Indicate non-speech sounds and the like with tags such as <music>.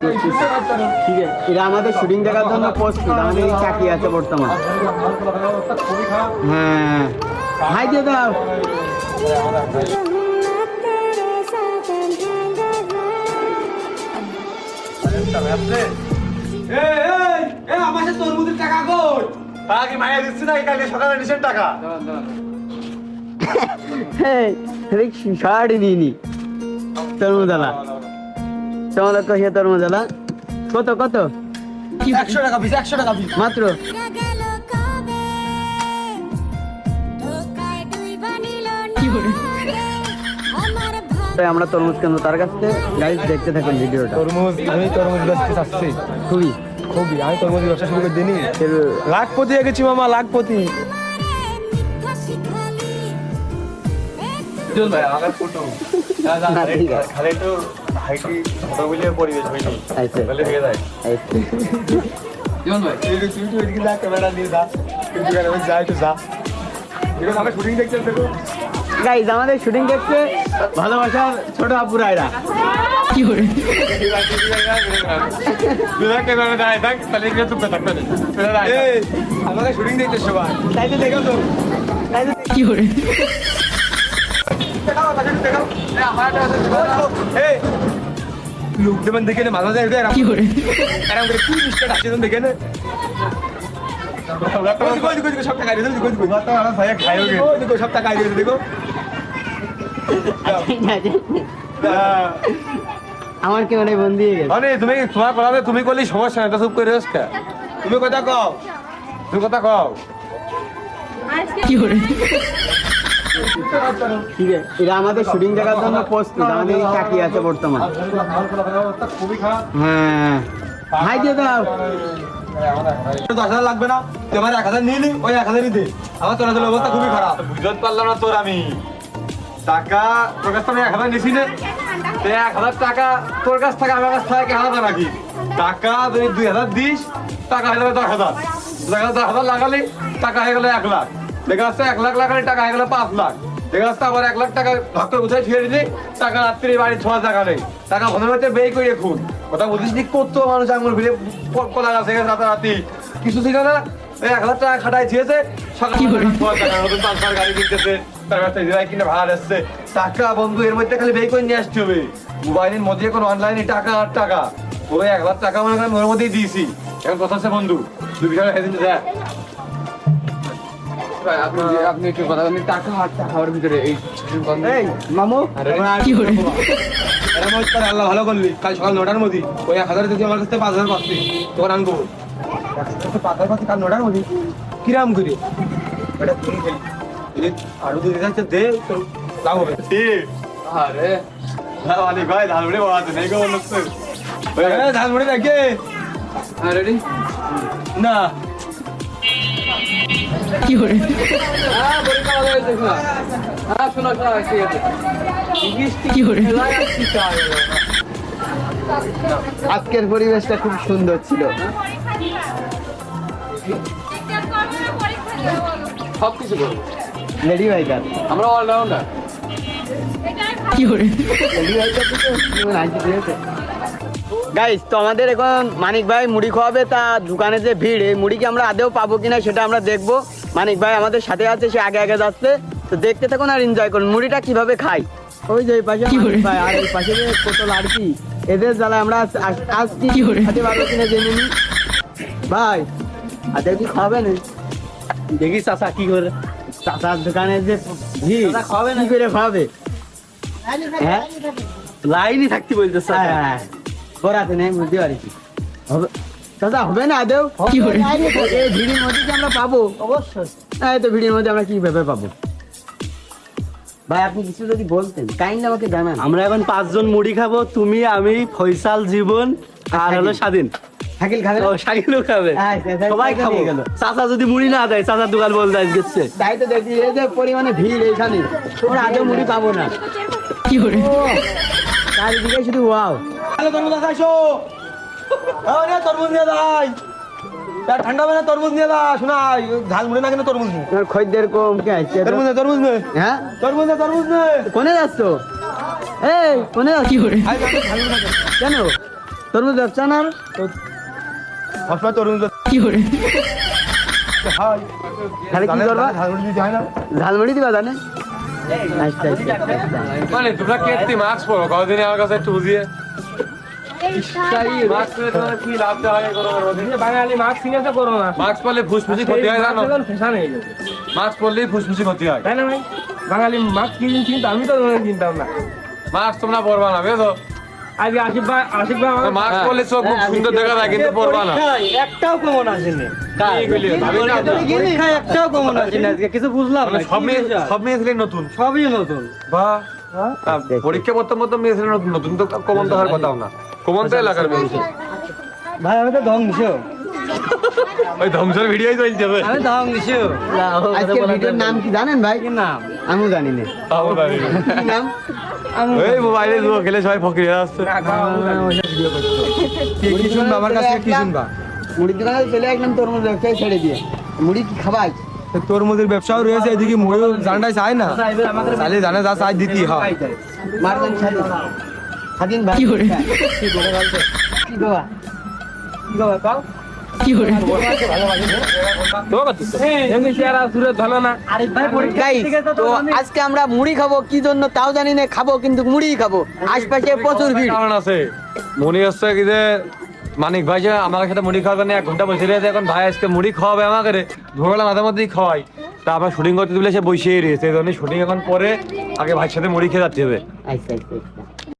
ঠিক আছে। এরা আমাদের শুটিং দেখার জন্য প্রস্তুত আমাদের এই চাকরি আছে বর্তমান। হ্যাঁ। হাই দিয়ে দাও হ্যাঁ নিয়ে নি। তোমাদের তো সে তরমুজালা কত কত? একশো টাকা পিস একশো টাকা পিস মাত্র? তাই আমরা তরমুজ কেন্দ্র তার কাছ থেকে। গাইজ দেখতে থাকুন ভিডিওটা। তরমুজ আমি তরমুজ ব্যবসা চাচ্ছি। খুবই। খুবই আমি তরমুজ ব্যবসা শুরু করে দিনি লাখপতি হয়ে গেছি মামা লাখপতি। না, ঠিক আছে। খালি একটু হাইটি বলে পরিবেশ হয়নি আচ্ছা। তাহলে হয়ে যায় আচ্ছা। তুই একটু- তুই একটু এদিকে যা, ক্যামেরা নিয়ে যা। তুই একটু ক্যামেরা যা, একটু যা। দেখো, আমরা শুটিং দেখছেন দেখো। গাইজ আমাদের শুটিং দেখছে ভালোবাসার ছোট আপুরা এরা। আমাদের শুটিং দেখতে সবাই। তাই তো। দেখো। তো তাই এই, লোক দেবেন দেখে নে, মাথা যায় এরকম এরকম করে কি মিস্টার আছে দেখে নে সব টাকা দিয়ে সব টাকা দিয়ে দেখো আমার বন্দি হয়ে গেছে মানে তুমি তোমার কথা তুমি করলে সমস্যা এটা চুপ করে রয়েছে তুমি কথা কও তুমি কথা কও ঠিক আছে এরা আমাদের শুটিং দেখার জন্য প্রস্তুত আমাদের আছে বর্তমান। হ্যাঁ। হাই দিয়ে দাও। দশ হাজার লাগবে না এক হাজার নিয়ে নি ওই এক হাজারই দে। আমার অবস্থা খুবই খারাপ। বুঝতে পারলাম না তোর আমি। টাকা তোর কাছ থেকে এক হাজার নিছি নে। এক হাজার টাকা তোর কাছ থেকে আমার কাছ থেকে আলাদা নাকি? টাকা দুই হাজার দিস টাকা হয়ে যাবে দশ হাজার। দশ হাজার লাগালি টাকা হয়ে গেল এক লাখ। দেখা যাচ্ছে এক লাখ লাগালি টাকা হয়ে গেল পাঁচ লাখ। দেখা যাচ্ছে আবার এক লাখ টাকা ভক্তর কোথায় ছিঁড়ে দিলি টাকা রাত্রি বাড়ি ছোঁয়া টাকা নেই। টাকা মনে হচ্ছে বেই করে খুন। কথা বুঝিস নি কত মানুষ আঙুল প- কলা গাছ থেকে রাতারাতি। কিছু ছিল না এক হাজার টাকা খাটাই ছিয়েছে সকালে টাকা গাড়ি কিনতেছে তার কাছ থেকে কিনে ভাড়া আসছে টাকা বন্ধু এর মধ্যে খালি বেই করে নিয়ে আসতে হবে। মোবাইলের মধ্যে এখন অনলাইনে টাকা আর টাকা। ওই এক লাখ টাকা মনে করেন ওর মধ্যেই দিয়েছি। এখন কথা হচ্ছে বন্ধু দুই বিষয় হেদিন দেখ আপনি আপনি একটু কথা বলেন টাকা আর ভিতরে এই এই মামু কি করে এরা মনে হচ্ছে আল্লাহ ভালো করলি। কাল সকাল নটার মধ্যে। ওই এক হাজার যদি আমার কাছে পাঁচ হাজার পাচ্ছি তখন পাঁচ হাজার পাচ্ছি কাল নটার মধ্যে? কিরাম করি? এটা তুমি খেলি? যদি আরও দুই হাজার দে তো লাভ হবে। আরে অনেক ভাই ঝালমুড়ি বাবা তো নেই গো ঝালমুড়ি দেখে। রেডি না। কি করে? আজকের পরিবেশটা খুব সুন্দর ছিল। সব কিছু করব লেডি ভাইকার আমরা অলরাউন্ডার <laughs> গাইস তো আমাদের এখন মানিক ভাই মুড়ি খাওয়াবে তা দোকানে যে ভিড় এই মুড়ি কি আমরা আদেও পাবো কিনা সেটা আমরা দেখব। মানিক ভাই আমাদের সাথে আছে সে আগে আগে যাচ্ছে। তো দেখতে থাকুন আর এনজয় করুন। মুড়িটা কীভাবে খাই? ওই যে পাশে মানিক ভাই আর এই পাশে যে কোতল আর কি এদের জ্বালায় আমরা আজ- কি খাতে পারব কিনা জেনে নি ভাই আদের কি খাবে না। দেখি চাচা কি করে। চাচার দোকানে যে ভিড় খাবে না? কি করে খাবে হ্যাঁ? লাইনই থাকতে বলতেছে হ্যাঁ। করাতে নেই বুঝতে পারছি। হবে দাদা হবে না আদেও কি করে এই ভিড়ের মধ্যে কি আমরা পাবো? অবশ্যই। এই তো ভিড়ের মধ্যে আমরা কীভাবে পাবো? ভাই আপনি কিছু যদি বলতেন কাইন্ড আমাকে জানান। আমরা এখন পাঁচজন মুড়ি খাব তুমি আমি ফয়সাল জীবন আর হলো স্বাধীন। থাকিল খাবে ও শাকিলও খাবে। হ্যাঁ, সবাই খাব। চাচা যদি মুড়ি না দেয় চাচার দোকান বলতে আজ গেছে। তাই তো দেখি এই যে পরিমাণে ভিড় এইখানে। তোমরা আদেও মুড়ি পাবো না। কি করে চারিদিকে শুধু ওয়াও হ্যালো তরমুজ আসো আরে তরমুজ নিয়ে যাই। তার ঠান্ডা মানে তরমুজ নিয়ে যা শোনা ঝালমুড়ি না কেন তরমুজ নে তোমার খদ্দের কম কে আছে তরমুজ নে তরমুজ নে। হ্যাঁ? তরমুজ নে তরমুজ নে। কোনে যাচ্ছ? এই কোনে যাচ্ছ? আই যাবে কেন? কেন? তরমুজ ব্যবসা না আর? সবসময় তরুণ তাহলে কি করবা? ঝালমুড়ি দিবা জানে? আচ্ছা আচ্ছা মানে তোমরা কেটে মাস্ক পরো কদিন আমার কাছে একটু বুঝিয়ে। কি হয় বাঙালি হয় হয়ে হয় কিন্তু আমি তো কিনতাম না মাস্ক তোমরা পরবা না বুঝছ আজকে আশিক ভাই আশিক ভাই মাস্ক পরলে চোখ মুখ সুন্দর দেখা যায় কিন্তু পরবা না। একটাও কমন আসেনি কি একটাও কমন আসেনি আজকে কিছু বুঝলাম না সব মেয়ে সব মেয়ে নতুন। সবই নতুন। বাহ। পরীক্ষা প্রথম প্রথম মেয়ে ছিলেন নতুন নতুন তো কমন তো হওয়ার কথাও না। কমন তো এলাকার মেয়ে ছিল। ভাই আমি তো ধ্বংস। ওই ধ্বংসের ভিডিওই চলছে ভাই। আমি ধ্বংস। আজকে ভিডিওর নাম কি জানেন ভাই? কি নাম? আমিও জানি না। আমার বাড়ি। কি নাম? এই মোবাইলে জুয়া খেলে সবাই ফকির হয়ে আসছে। কি শুনবা আমার কাছে কি শুনবা মুড়ির দোকানে চলে একদম তরমুজ ব্যবসায় ছেড়ে দিয়ে। মুড়ি কি খাবাই? তরমুজের ব্যবসাও রয়েছে এদিকে ময়ূর জানটাই চায় না। তাহলে জানে যা চাই দিতেই হয়। আজকে আমরা মুড়ি খাব কি জন্য তাও জানি না খাব কিন্তু মুড়ি খাব। আশপাশে প্রচুর ভিড়। আছে। মনে হচ্ছে কি যে মানিক ভাই যে আমার সাথে মুড়ি খাওয়ার জন্য এক ঘণ্টা বসে রয়েছে, এখন ভাই আজকে মুড়ি খাওয়াবে আমাকে রে। ভোরবেলা মাঝে মধ্যেই খাওয়াই। তা আবার শুটিং করতে দিলে সে বসিয়ে রয়েছে, এই জন্য শুটিং এখন পরে আগে ভাইয়ের সাথে মুড়ি খেয়ে যাচ্ছে হবে আচ্ছা আচ্ছা আচ্ছা।